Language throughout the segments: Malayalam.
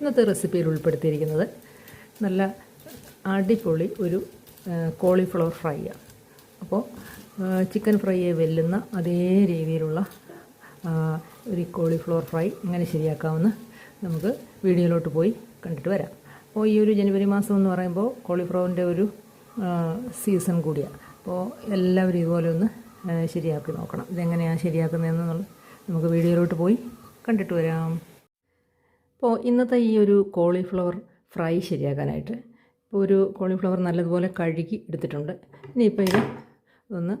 ഇന്നത്തെ റെസിപ്പിയിൽ ഉൾപ്പെടുത്തിയിരിക്കുന്നത് നല്ല അടിപൊളി ഒരു കോളിഫ്ലവർ ഫ്രൈ ആണ് അപ്പോൾ ചിക്കൻ ഫ്രൈയെ വെല്ലുന്ന അതേ രീതിയിലുള്ള ഒരു കോളിഫ്ലവർ ഫ്രൈ എങ്ങനെ ശരിയാക്കാമെന്ന് നമുക്ക് വീഡിയോയിലോട്ട് പോയി കണ്ടിട്ട് വരാം. അപ്പോൾ ഈ ഒരു ജനുവരി മാസം എന്ന് പറയുമ്പോൾ കോളിഫ്ലവറിന്റെ ഒരു സീസൺ കൂടിയാണ് അപ്പോൾ എല്ലാവരും ഇതുപോലെ ഒന്ന് ശരിയാക്കി നോക്കണം. ഇതെങ്ങനെയാണ് ശരിയാക്കുന്നതെന്ന് നമുക്ക് വീഡിയോയിലോട്ട് പോയി കണ്ടിട്ട് വരാം. അപ്പോൾ ഇന്നത്തെ ഈ ഒരു കോളിഫ്ലവർ ഫ്രൈ ശരിയാക്കാനായിട്ട് ഇപ്പോൾ ഒരു കോളിഫ്ലവർ നല്ലതുപോലെ കഴുകി എടുത്തിട്ടുണ്ട്. ഇനിയിപ്പോൾ ഇത് ഒന്ന്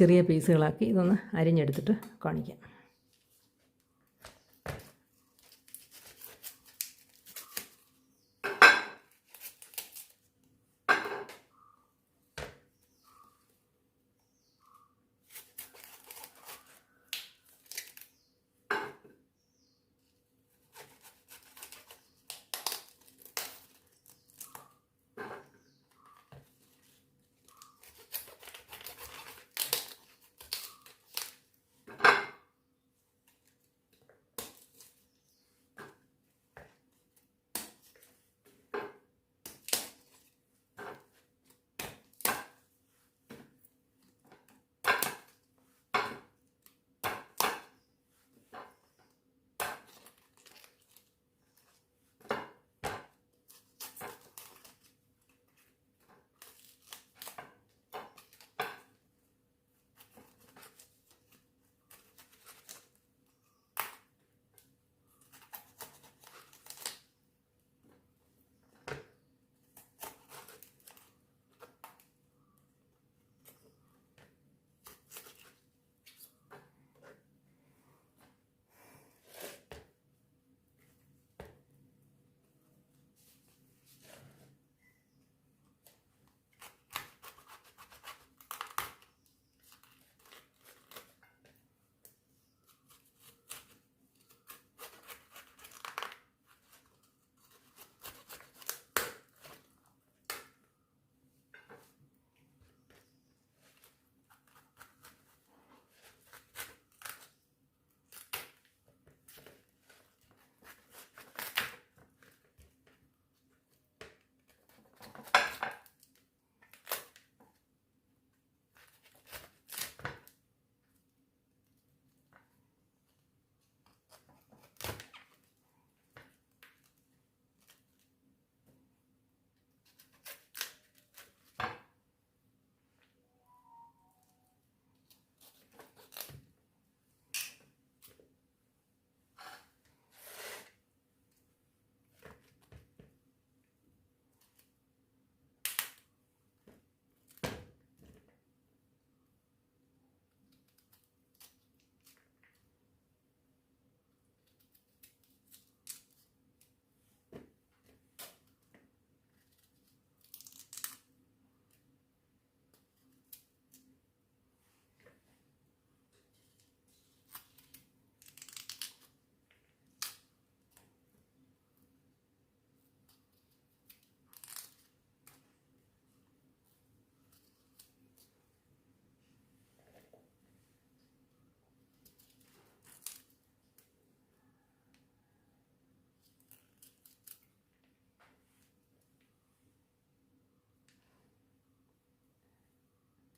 ചെറിയ പീസുകളാക്കി ഇതൊന്ന് അരിഞ്ഞെടുത്തിട്ട് കാണിക്കാം.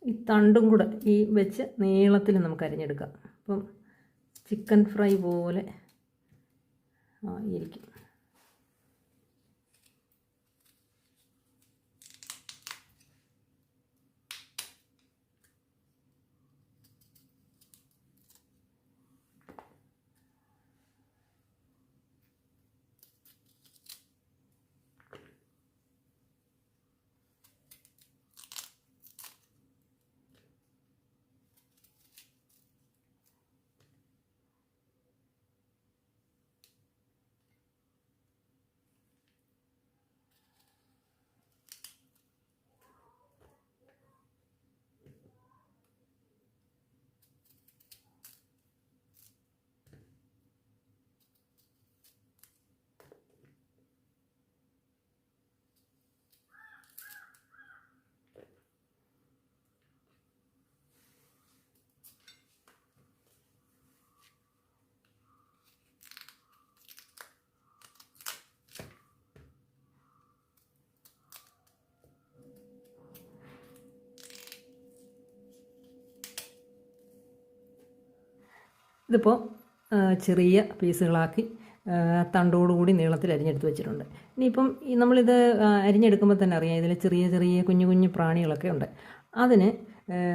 ഈ തണ്ടും കൂടെ ഈ വെച്ച് നീളത്തിൽ നമുക്ക് അരിഞ്ഞെടുക്കാം. അപ്പം ചിക്കൻ ഫ്രൈ പോലെ ഇരിക്കും. ഇതിപ്പോൾ ചെറിയ പീസുകളാക്കി തണ്ടോടുകൂടി നീളത്തിൽ അരിഞ്ഞെടുത്ത് വെച്ചിട്ടുണ്ട്. ഇനിയിപ്പം നമ്മളിത് അരിഞ്ഞെടുക്കുമ്പോൾ തന്നെ അറിയാം ഇതിൽ ചെറിയ ചെറിയ കുഞ്ഞു കുഞ്ഞു പ്രാണികളൊക്കെ ഉണ്ട്. അതിന്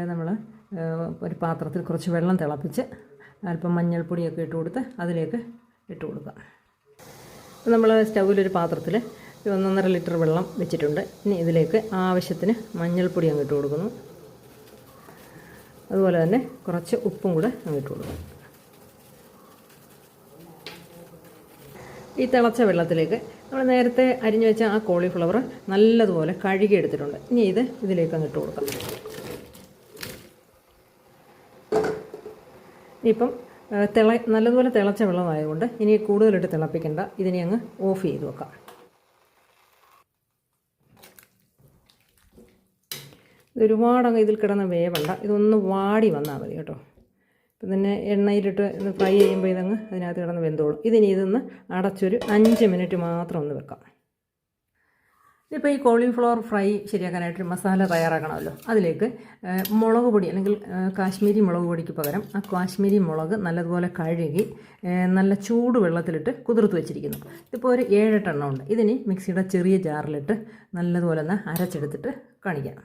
നമ്മൾ ഒരു പാത്രത്തിൽ കുറച്ച് വെള്ളം തിളപ്പിച്ച് അല്പം മഞ്ഞൾപ്പൊടിയൊക്കെ ഇട്ട് കൊടുത്ത് അതിലേക്ക് ഇട്ട് കൊടുക്കുക. നമ്മൾ സ്റ്റൗവിലൊരു പാത്രത്തിൽ ഒന്നൊന്നര ലിറ്റർ വെള്ളം വെച്ചിട്ടുണ്ട്. ഇനി ഇതിലേക്ക് ആവശ്യത്തിന് മഞ്ഞൾപ്പൊടി അങ്ങ് ഇട്ട് കൊടുക്കുന്നു. അതുപോലെ തന്നെ കുറച്ച് ഉപ്പും കൂടെ അങ്ങ് ഇട്ട് കൊടുക്കും ഈ തിളച്ച വെള്ളത്തിലേക്ക് നമ്മൾ നേരത്തെ അരിഞ്ഞു വെച്ച ആ കോളിഫ്ലവർ നല്ലതുപോലെ കഴുകിയെടുത്തിട്ടുണ്ട്. ഇനി ഇത് ഇതിലേക്ക് അങ്ങ് ഇട്ട് കൊടുക്കാം. ഇനിയിപ്പം ആ, തിള നല്ലതുപോലെ തിളച്ച വെള്ളമായതുകൊണ്ട് ഇനി കൂടുതലിട്ട് തിളപ്പിക്കേണ്ട. ഇതിനെ അങ്ങ് ഓഫ് ചെയ്ത് വെക്കാം. ഇത് ഒരുപാടങ്ങ് ഇതിൽ കിടന്ന് വേവണ്ട. ഇതൊന്ന് വാടി വന്നാൽ മതി കേട്ടോ. ഇപ്പം തന്നെ എണ്ണയിലിട്ട് ഇത് ഫ്രൈ ചെയ്യുമ്പോൾ ഇതങ്ങ് അതിനകത്ത് കിടന്ന് വെന്തോളും. ഇതിനി ഇതൊന്ന് അടച്ചൊരു അഞ്ച് മിനിറ്റ് മാത്രം ഒന്ന് വെക്കാം. ഇതിപ്പോൾ ഈ കോളിഫ്ലവർ ഫ്രൈ ശരിയാക്കാനായിട്ടൊരു മസാല തയ്യാറാക്കണമല്ലോ. അതിലേക്ക് മുളക് പൊടി അല്ലെങ്കിൽ കാശ്മീരി മുളക് പൊടിക്ക് പകരം ആ കാശ്മീരി മുളക് നല്ലതുപോലെ കഴുകി നല്ല ചൂട് വെള്ളത്തിലിട്ട് കുതിർത്ത് വെച്ചിരിക്കുന്നു. ഇതിപ്പോൾ ഒരു ഏഴെട്ടെണ്ണം ഉണ്ട്. ഇതിനി മിക്സിയുടെ ചെറിയ ജാറിലിട്ട് നല്ലതുപോലെ ഒന്ന് അരച്ചെടുത്തിട്ട് കാണിക്കാം.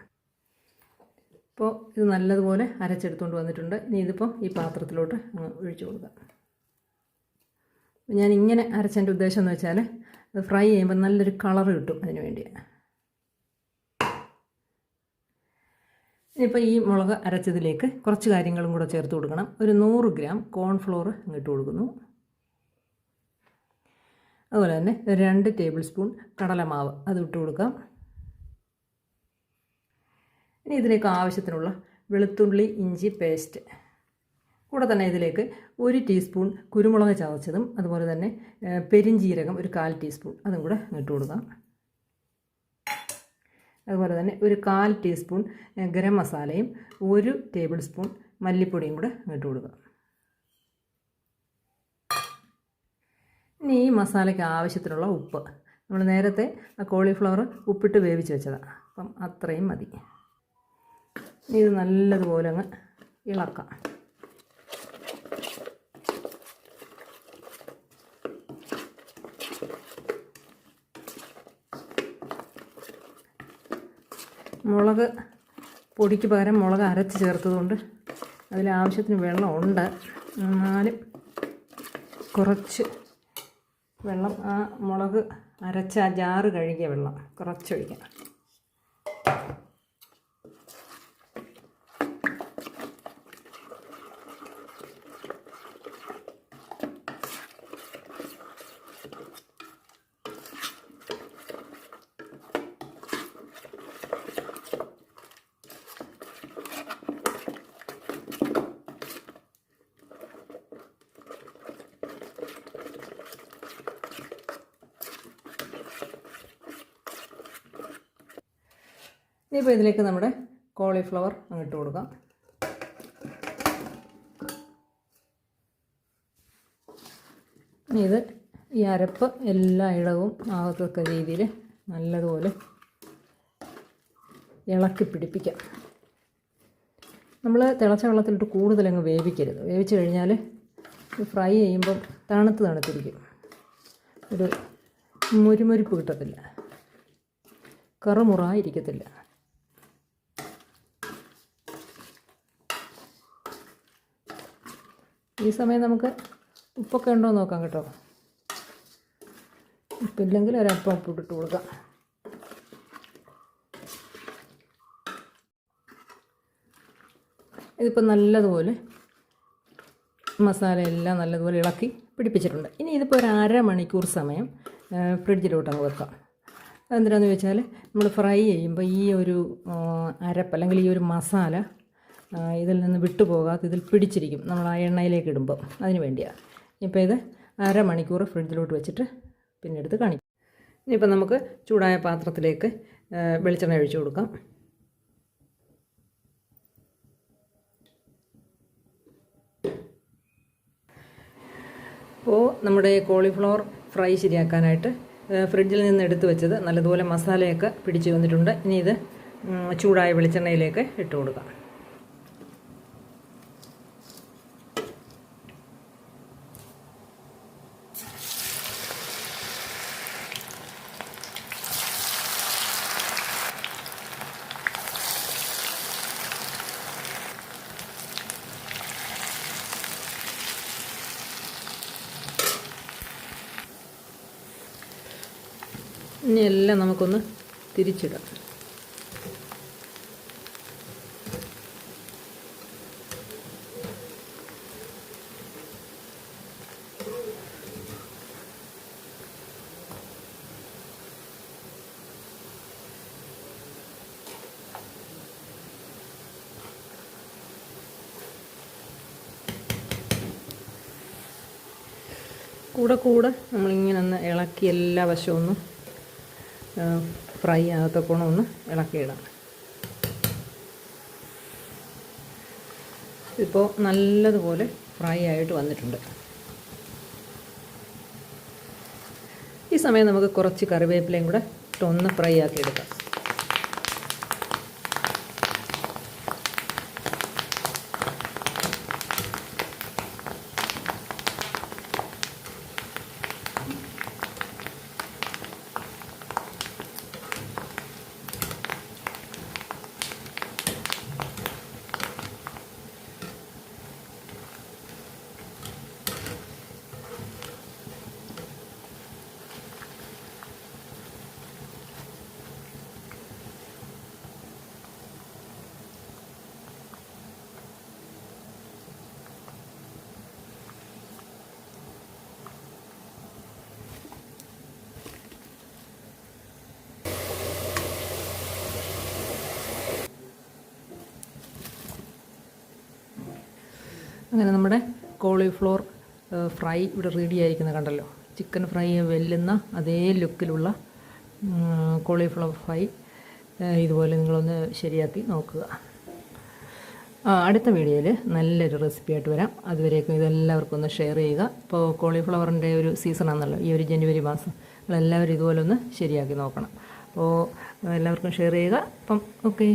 ഇപ്പോൾ ഇത് നല്ലതുപോലെ അരച്ചെടുത്തുകൊണ്ട് വന്നിട്ടുണ്ട്. ഇനി ഇതിപ്പം ഈ പാത്രത്തിലോട്ട് അങ്ങ് ഒഴിച്ചു കൊടുക്കാം. ഞാൻ ഇങ്ങനെ അരച്ചതിന്റെ ഉദ്ദേശം എന്ന് വെച്ചാൽ അത് ഫ്രൈ ചെയ്യുമ്പോൾ നല്ലൊരു കളർ കിട്ടും അതിന് വേണ്ടി ഇനിയിപ്പോൾ ഈ മുളക് അരച്ചതിലേക്ക് കുറച്ച് കാര്യങ്ങളും കൂടെ ചേർത്ത് കൊടുക്കണം. ഒരു നൂറ് ഗ്രാം കോൺഫ്ലോർ ഇട്ട് കൊടുക്കുന്നു. അതുപോലെ തന്നെ രണ്ട് ടേബിൾ സ്പൂൺ കടലമാവ് അത് ഇട്ട് കൊടുക്കാം. ഇനി ഇതിലേക്ക് ആവശ്യത്തിനുള്ള വെളുത്തുള്ളി ഇഞ്ചി പേസ്റ്റ്. കൂടെ തന്നെ ഇതിലേക്ക് ഒരു ടീസ്പൂൺ കുരുമുളക് ചതച്ചതും അതുപോലെ തന്നെ പെരിഞ്ചീരകം ഒരു കാൽ ടീസ്പൂൺ അതും കൂടെ ഇട്ട് കൊടുക്കാം. അതുപോലെ തന്നെ ഒരു കാൽ ടീസ്പൂൺ ഗരം മസാലയും ഒരു ടേബിൾ സ്പൂൺ മല്ലിപ്പൊടിയും കൂടെ ഇട്ട് കൊടുക്കുക ഇനി ഈ മസാലയ്ക്ക് ആവശ്യത്തിനുള്ള ഉപ്പ്. നമ്മൾ നേരത്തെ ആ കോളിഫ്ലവർ ഉപ്പിട്ട് വേവിച്ച് വെച്ചതാണ് അപ്പം അത്രയും മതി. ഇത് നല്ലതുപോലെ അങ്ങ് ഇളക്കാം. മുളക് പൊടിക്ക് പകരം മുളക് അരച്ച് ചേർത്തതുകൊണ്ട് അതിലാവശ്യത്തിന് ആവശ്യത്തിന് വെള്ളം ഉണ്ട്. എന്നാലും കുറച്ച് വെള്ളം ആ മുളക് അരച്ച ആ ജാറ് കഴുകിയ വെള്ളം കുറച്ചൊഴിക്കണം ഇനിയിപ്പോൾ ഇതിലേക്ക് നമ്മുടെ കോളിഫ്ലവർ അങ്ങിട്ട് കൊടുക്കാം. ഇത് ഈ അരപ്പ് എല്ലാ ഇടവും ആകത്തക്ക രീതിയിൽ നല്ലതുപോലെ ഇളക്കി പിടിപ്പിക്കാം. നമ്മൾ തിളച്ച വെള്ളത്തിലിട്ട് കൂടുതലങ്ങ് വേവിക്കരുത്. വേവിച്ച് കഴിഞ്ഞാൽ ഫ്രൈ ചെയ്യുമ്പം തണുത്ത് തണുത്തിരിക്കും. ഒരു മുരുമുരിപ്പ് കിട്ടത്തില്ല. കറുമുറായിരിക്കത്തില്ല. ഈ സമയം നമുക്ക് ഉപ്പൊക്കെ ഉണ്ടോ നോക്കാം കേട്ടോ. ഉപ്പില്ലെങ്കിൽ ഒരപ്പം ഉപ്പ് ഇട്ട് കൊടുക്കാം. ഇതിപ്പോൾ നല്ലതുപോലെ മസാല എല്ലാം നല്ലതുപോലെ ഇളക്കി പിടിപ്പിച്ചിട്ടുണ്ട്. ഇനി ഇതിപ്പോൾ ഒരു അരമണിക്കൂർ സമയം ഫ്രിഡ്ജിലോട്ട് അങ്ങ് വെക്കാം. എന്തിനാന്ന് വെച്ചാൽ നമ്മൾ ഫ്രൈ ചെയ്യുമ്പോൾ ഈ ഒരു അരപ്പ് അല്ലെങ്കിൽ ഈ ഒരു മസാല ഇതിൽ നിന്ന് വിട്ടുപോകാതെ ഇതിൽ പിടിച്ചിരിക്കും നമ്മൾ ആ എണ്ണയിലേക്ക് ഇടുമ്പോൾ അതിന് വേണ്ടിയാണ് ഇപ്പോൾ ഇത് അരമണിക്കൂർ ഫ്രിഡ്ജിലോട്ട് വെച്ചിട്ട് പിന്നെ എടുത്ത് കാണിക്കും. ഇനിയിപ്പോൾ നമുക്ക് ചൂടായ പാത്രത്തിലേക്ക് വെളിച്ചെണ്ണ ഒഴിച്ചു കൊടുക്കാം. അപ്പോൾ നമ്മുടെ കോളിഫ്ലവർ ഫ്രൈ ശരിയാക്കാനായിട്ട് ഫ്രിഡ്ജിൽ നിന്ന് എടുത്ത് വെച്ചത് നല്ലതുപോലെ മസാലയൊക്കെ പിടിച്ച് വന്നിട്ടുണ്ട്. ഇനി ഇത് ചൂടായ വെളിച്ചെണ്ണയിലേക്ക് ഇട്ട് കൊടുക്കാം ഇനി എല്ലാം നമുക്കൊന്ന് തിരിച്ചിടാം. കൂടെ കൂടെ നമ്മളിങ്ങനെ ഒന്ന് ഇളക്കി എല്ലാ വശവും ഒന്ന് ഫ്രൈ ആകത്തക്കോണം ഒന്ന് ഇളക്കിയിടാം ഇപ്പോൾ നല്ലതുപോലെ ഫ്രൈ ആയിട്ട് വന്നിട്ടുണ്ട്. ഈ സമയം നമുക്ക് കുറച്ച് കറിവേപ്പിലയും കൂടെ ഇട്ടൊന്ന് ഫ്രൈ ആക്കി എടുക്കാം. അങ്ങനെ നമ്മുടെ കോളിഫ്ലോർ ഫ്രൈ ഇവിടെ റെഡി ആയിരിക്കുന്നത് കണ്ടല്ലോ. ചിക്കൻ ഫ്രൈ വെല്ലുന്ന അതേ ലുക്കിലുള്ള കോളിഫ്ലവർ ഫ്രൈ ഇതുപോലെ നിങ്ങളൊന്ന് ശരിയാക്കി നോക്കുക. അടുത്ത വീഡിയോയിൽ നല്ലൊരു റെസിപ്പി ആയിട്ട് വരാം. അതുവരേക്കും ഇതെല്ലാവർക്കും ഒന്ന് ഷെയർ ചെയ്യുക. ഇപ്പോൾ കോളിഫ്ലവറിന്റെ ഒരു സീസണാണല്ലോ ഈ ഒരു ജനുവരി മാസം. നിങ്ങളെല്ലാവരും ഇതുപോലെ ഒന്ന് ശരിയാക്കി നോക്കണം. അപ്പോൾ എല്ലാവർക്കും ഷെയർ ചെയ്യുക. അപ്പം ഓക്കെ